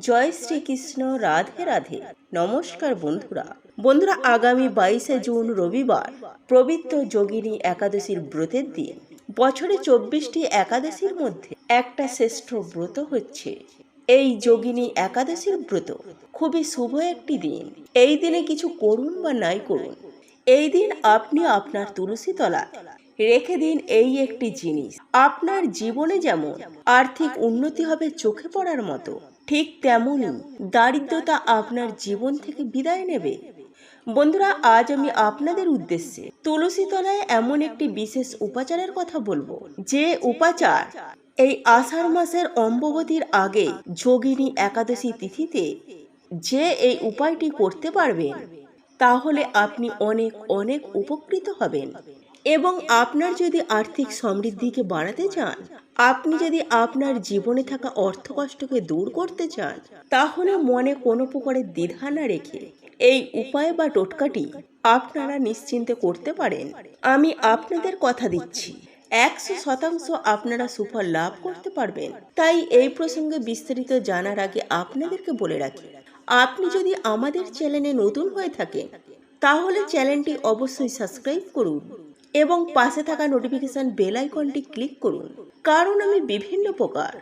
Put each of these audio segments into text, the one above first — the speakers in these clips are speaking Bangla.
জয় শ্রীকৃষ্ণ, রাধে রাধে। নমস্কার বন্ধুরা। বন্ধুরা, আগামী বাইশে জুন রবিবার, পবিত্র যোগিনী একাদশীর ব্রতের দিন। বছরে চব্বিশটি একাদশীর মধ্যে একটা শ্রেষ্ঠ ব্রত হচ্ছে। এই যোগিনী একাদশীর ব্রত খুবই শুভ একটি দিন। এই দিনে কিছু করুন বা নাই করুন, এই দিন আপনি আপনার তুলসী তলায় রেখে দিন এই একটি জিনিস। আপনার জীবনে যেমন আর্থিক উন্নতি হবে চোখে পড়ার মতো ঠিক তেমনই দারিদ্রতা আপনার জীবন থেকে বিদায় নেবে। বন্ধুরা, আজ আমি আপনাদের উদ্দেশ্যে তুলসী তলায় এমন একটি বিশেষ উপাচারের কথা বলব। যে উপাচার এই আষাঢ় মাসের অম্ববতীর আগে যোগিনী একাদশী তিথিতে যে এই উপায়টি করতে পারবেন, তাহলে আপনি অনেক অনেক উপকৃত হবেন। এবং আপনার যদি আর্থিক সমৃদ্ধিকে বাড়াতে চান, আপনি যদি আপনার জীবনে থাকা অর্থ কষ্টকে দূর করতে চান, তাহলে মনে কোনো প্রকারের দ্বিধা না রেখে এই উপায় বা টোটকাটি আপনারা নিশ্চিন্তে করতে পারেন। আমি আপনাদের কথা দিচ্ছি। একশো শতাংশ আপনারা সুফল লাভ করতে পারবেন। তাই এই প্রসঙ্গে বিস্তারিত জানার আগে আপনাদেরকে বলে রাখি, আপনি যদি আমাদের চ্যানেলে নতুন হয়ে থাকেন, তাহলে চ্যানেলটি অবশ্যই সাবস্ক্রাইব করুন। এবং পাশে থাকা নোটিফিকেশন বেল আইকনটি ক্লিক করুন। কারণ আমি বিভিন্ন প্রকার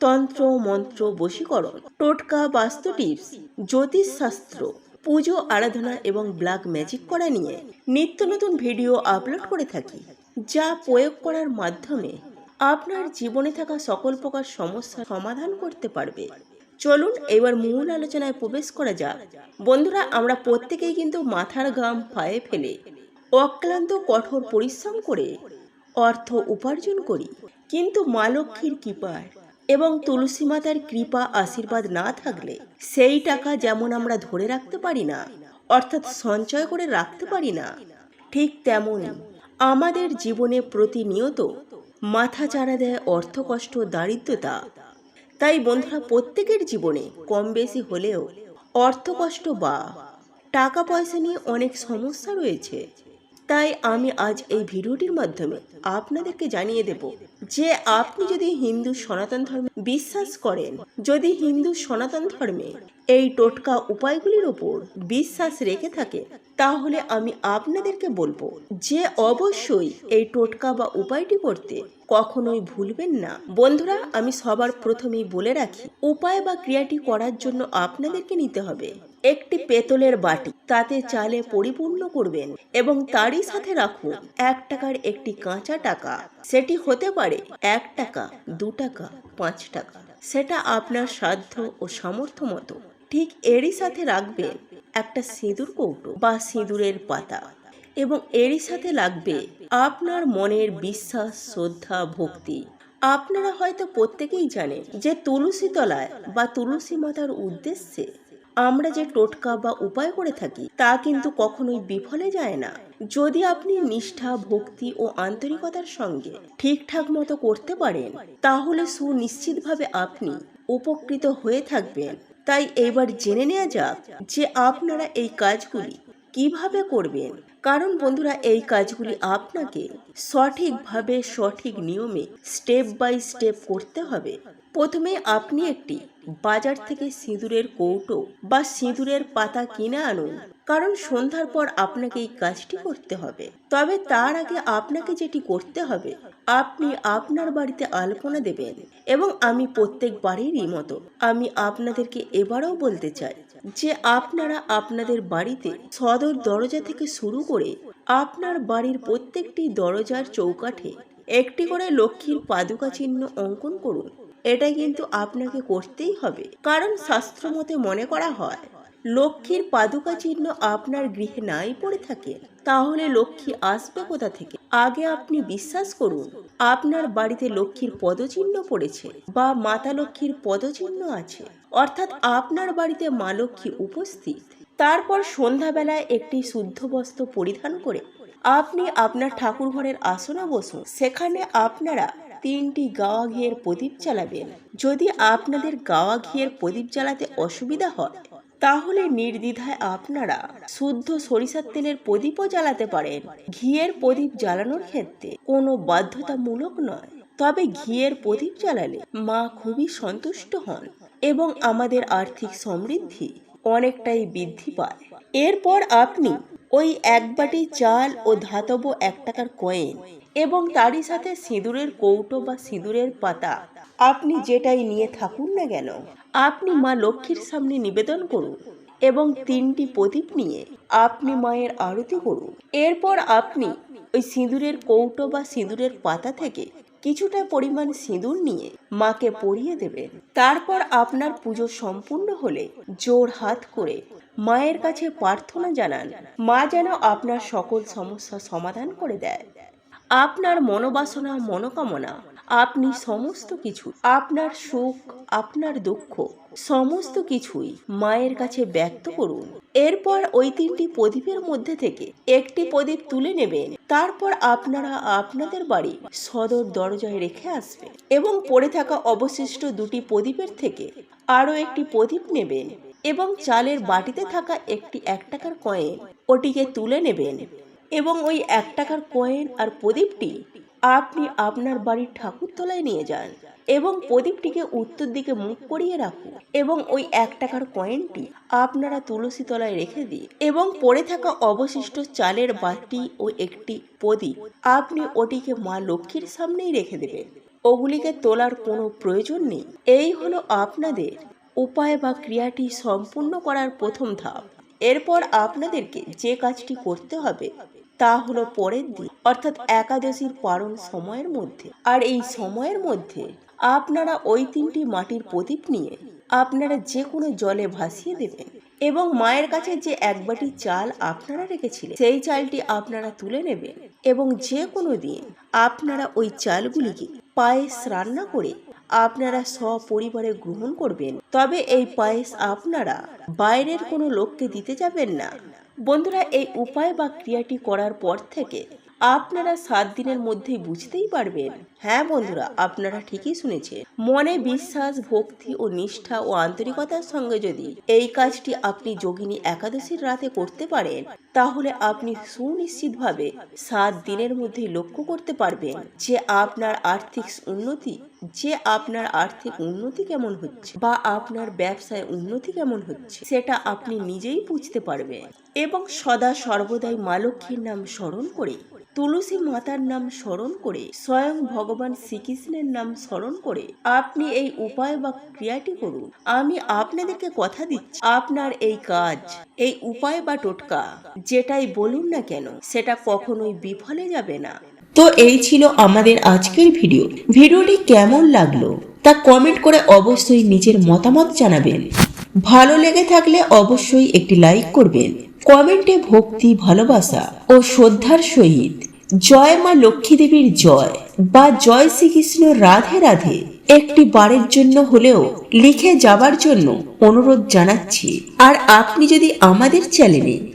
তন্ত্র, মন্ত্র, বশীকরণ, টোটকা, বাস্তু টিপস জ্যোতিষশাস্ত্র পুজো, আরাধনা এবং ব্ল্যাক ম্যাজিক করা নিয়ে নিত্য নতুন ভিডিও আপলোড করে থাকি, যা প্রয়োগ করার মাধ্যমে আপনার জীবনে থাকা সকল প্রকার সমস্যার সমাধান করতে পারবে। চলুন এবার মূল আলোচনায় প্রবেশ করা যাক। বন্ধুরা, আমরা প্রত্যেকেই কিন্তু মাথার গাম পায়ে ফেলে অক্লান্ত কঠোর পরিশ্রম করে অর্থ উপার্জন করি। কিন্তু মা লক্ষ্মীর কৃপায় এবং তুলসী মাতার কৃপা আশীর্বাদ না থাকলে সেই টাকা যেমন আমরা ধরে রাখতে পারি না, অর্থাৎ সঞ্চয় করে রাখতে পারি না, ঠিক তেমন আমাদের জীবনে প্রতিনিয়ত মাথা চাড়া দেয় অর্থকষ্ট দারিদ্রতা। তাই বন্ধুরা, প্রত্যেকের জীবনে কম বেশি হলেও অর্থকষ্ট বা টাকা পয়সা নিয়ে অনেক সমস্যা রয়েছে। তাই আমি আজ এই ভিডিওটির মাধ্যমে আপনাদেরকে জানিয়ে দেব যে আপনি যদি হিন্দু সনাতন ধর্মে বিশ্বাস করেন, যদি হিন্দু সনাতন ধর্মে এই টোটকা উপায়গুলির ওপর বিশ্বাস রেখে থাকে, তাহলে আমি আপনাদেরকে বলব যে অবশ্যই এই টোটকা বা উপায়টি করতে কখনোই ভুলবেন না। বন্ধুরা, আমি সবার প্রথমেই বলে রাখি, উপায় বা ক্রিয়াটি করার জন্য আপনাদেরকে নিতে হবে একটি পেতলের বাটি। তাতে চালে পরিপূর্ণ করবেন এবং তারই সাথে রাখুন এক টাকার একটি কাঁচা টাকা। সেটি হতে পারে এক টাকা, দু টাকা, পাঁচ টাকা। সেটা আপনার সাধ্য ও সামর্থ্য মতো। ঠিক এরই সাথে রাখবে একটা সিঁদুর কৌটো বা সিঁদুরের পাতা এবং এরই সাথে লাগবে আপনার মনের বিশ্বাস, শ্রদ্ধা, ভক্তি। আপনারা হয়তো প্রত্যেকেই জানেন যে তুলসী তলায় বা তুলসী মাতার উদ্দেশ্যে আমরা যে টোটকা বা উপায় করে থাকি, তা কিন্তু কখনোই বিফলে যায় না। যদি আপনি নিষ্ঠা, ভক্তি ও আন্তরিকতার সঙ্গে ঠিকঠাক মতো করতে পারেন, তাহলে সুনিশ্চিতভাবে আপনি উপকৃত হয়ে থাকবেন। তাই এবার জেনে নেওয়া যাক যে আপনারা এই কাজগুলি কীভাবে করবেন। কারণ বন্ধুরা, এই কাজগুলি আপনাকে সঠিকভাবে সঠিক নিয়মে স্টেপ বাই স্টেপ করতে হবে। প্রথমে আপনি একটি বাজার থেকে সিঁদুরের কৌটো বা সিঁদুরের পাতা কিনে আনুন। কারণ সন্ধ্যার পর আপনাকে এই কাজটি করতে হবে। তবে তার আগে আপনাকে যেটি করতে হবে, আপনি আপনার বাড়িতে আলপনা দেবেন এবং আমি প্রত্যেক বাড়িরই মতো আমি আপনাদেরকে এবারও বলতে চাই যে আপনারা আপনাদের বাড়িতে সদর দরজা থেকে শুরু করে আপনার বাড়ির প্রত্যেকটি দরজার চৌকাঠে একটি করে লক্ষ্মীর পাদুকা চিহ্ন অঙ্কন করুন। এটা কিন্তু আপনাকে করতেই হবে। কারণ শাস্ত্র মতে মনে করা হয়, লক্ষ্মীর পাদুকা চিহ্ন আপনার গৃহে নাই পড়ে থাকে। তাহলে লক্ষ্মী আসবে কোথা থেকে? আগে আপনি বিশ্বাস করুন, আপনার বাড়িতে লক্ষ্মীর পদচিহ্ন পড়েছে বা মাতা লক্ষ্মীর পদচিহ্ন আছে। অর্থাৎ আপনার বাড়িতে মা লক্ষ্মী উপস্থিত। তারপর সন্ধ্যাবেলায় একটি শুদ্ধ বস্ত্র পরিধান করে আপনি আপনার ঠাকুর ঘরের আসনে বসুন। সেখানে আপনারা তিনটি গাওয়া ঘিয়ের প্রদীপ জ্বালাবেন। যদি আপনাদের গাওয়া ঘিয়ের প্রদীপ জ্বালাতে অসুবিধা হয়, তাহলে নির্দ্বিধায় আপনারা শুদ্ধ সরিষার তেলের প্রদীপও জ্বালাতে পারেন। ঘিয়ের প্রদীপ জ্বালানোর ক্ষেত্রে কোনো বাধ্যতামূলক নয়। তবে ঘিয়ের প্রদীপ জ্বালালে মা খুবই সন্তুষ্ট হন এবং আমাদের আর্থিক সমৃদ্ধি অনেকটাই বৃদ্ধি পায়। এরপর আপনি ওই এক বাটি চাল ও ধাতব এক টাকার কয়েন এবং তারই সাথে সিঁদুরের কৌটো বা সিঁদুরের পাতা। আপনি যেটাই নিয়ে থাকুন না কেন, আপনি মা লক্ষ্মীর সামনে নিবেদন করুন এবং তিনটি প্রদীপ নিয়ে আপনি মায়ের আরতি করুন। এরপর আপনি ওই সিঁদুরের কৌটো বা সিঁদুরের পাতা থেকে কিছুটা পরিমাণ সিঁদুর নিয়ে মাকে পরিয়ে দেবেন। তারপর আপনার পুজো সম্পূর্ণ হলে জোর হাত করে মায়ের কাছে প্রার্থনা জানান, মা যেন আপনার সকল সমস্যা সমাধান করে দেয়। আপনার মনোবাসনা, মনোকামনা, আপনি সমস্ত কিছু, আপনার সুখ, আপনার দুঃখ, সমস্ত কিছুই মায়ের কাছে ব্যক্ত করুন। এরপর ওই তিনটি প্রদীপের মধ্যে থেকে একটি প্রদীপ তুলে নেবেন। তারপর আপনারা আপনাদের বাড়ি সদর দরজায় রেখে আসবেন এবং পড়ে থাকা অবশিষ্ট দুটি প্রদীপের থেকে আরও একটি প্রদীপ নেবেন এবং চালের বাটিতে থাকা একটি এক টাকার কয়েন ওটিকে তুলে নেবেন। এবং ওই এক টাকার কয়েন আর প্রদীপটি আপনি আপনার বাড়ির ঠাকুরতলায় নিয়ে যান এবং প্রদীপটিকে উত্তর দিকে মুখ করিয়ে রাখুন এবং ওই এক টাকার কয়েনটি আপনারা তুলসী তলায় রেখে দিন এবং পড়ে থাকা অবশিষ্ট চালের বাটি ও একটি প্রদীপ আপনি ওটিকে মা লক্ষ্মীর সামনেই রেখে দেবেন। ওগুলিকে তোলার কোনো প্রয়োজন নেই। এই হলো আপনাদের উপায় বা ক্রিয়াটি সম্পূর্ণ করার প্রথম ধাপ। এরপর আপনাদেরকে যে কাজটি করতে হবে তা হলো পরের দিন, অর্থাৎ একাদশীর পালন সময়ের মধ্যে। আর এই সময়ের মধ্যে আপনারা ওই তিনটি মাটির প্রদীপ নিয়ে আপনারা যে কোনো জলে ভাসিয়ে দেবেন এবং মায়ের কাছে যে এক বাটি চাল আপনারা রেখেছিলেন, সেই চালটি আপনারা তুলে নেবেন এবং যে কোনো দিন আপনারা ওই চালগুলিকে পায়েস রান্না করে আপনারা সপরিবারে গ্রহণ করবেন। তবে এই পায়েস আপনারা বাইরের কোনো লোককে দিতে যাবেন না। বন্ধুরা, এই উপায় বা ক্রিয়াটি করার পর থেকে আপনারা সাত দিনের মধ্যেই বুঝতেই পারবেন। হ্যাঁ বন্ধুরা, আপনারা ঠিকই শুনেছেন। মনে বিশ্বাস, ভক্তি ও নিষ্ঠা ও আন্তরিকতার সঙ্গে যদি এই কাজটি আপনি যোগিনী একাদশীর রাতে করতে পারেন, তাহলে আপনি সুনিশ্চিতভাবে সাত দিনের মধ্যেই লক্ষ্য করতে পারবেন যে আপনার আর্থিক উন্নতি যে আপনার আর্থিক উন্নতি কেমন হচ্ছে বা আপনার ব্যবসায় উন্নতি কেমন হচ্ছে, সেটা আপনি নিজেই বুঝতে পারবেন। এবং সদা সর্বদাই মা লক্ষ্মীর নাম স্মরণ করে, তুলসী মাতার নাম স্মরণ করে, স্বয়ং ভগবান শ্রীকৃষ্ণের নাম স্মরণ করে আপনি এই উপায় বা ক্রিয়াটি করুন। আমি আপনাদেরকে কথা দিচ্ছি, আপনার এই কাজ, এই উপায় বা টোটকা, যেটাই বলুন না কেন, সেটা কখনোই বিফলে যাবে না। তো এই ছিল আমাদের আজকের ভিডিও। ভিডিওটি কেমন লাগল তা কমেন্ট করে অবশ্যই নিজের মতামত জানাবেন। ভালো লেগে থাকলে অবশ্যই একটি লাইক করবেন। কমেন্টে ভক্তি, ভালোবাসা ও শ্রদ্ধার সহিত জয় মা লক্ষ্মী দেবীর জয় বা জয় শ্রীকৃষ্ণ রাধে রাধে একটি বারের জন্য হলেও লিখে যাবার জন্য অনুরোধ জানাচ্ছি। আর আপনি যদি আমাদের চ্যানেলে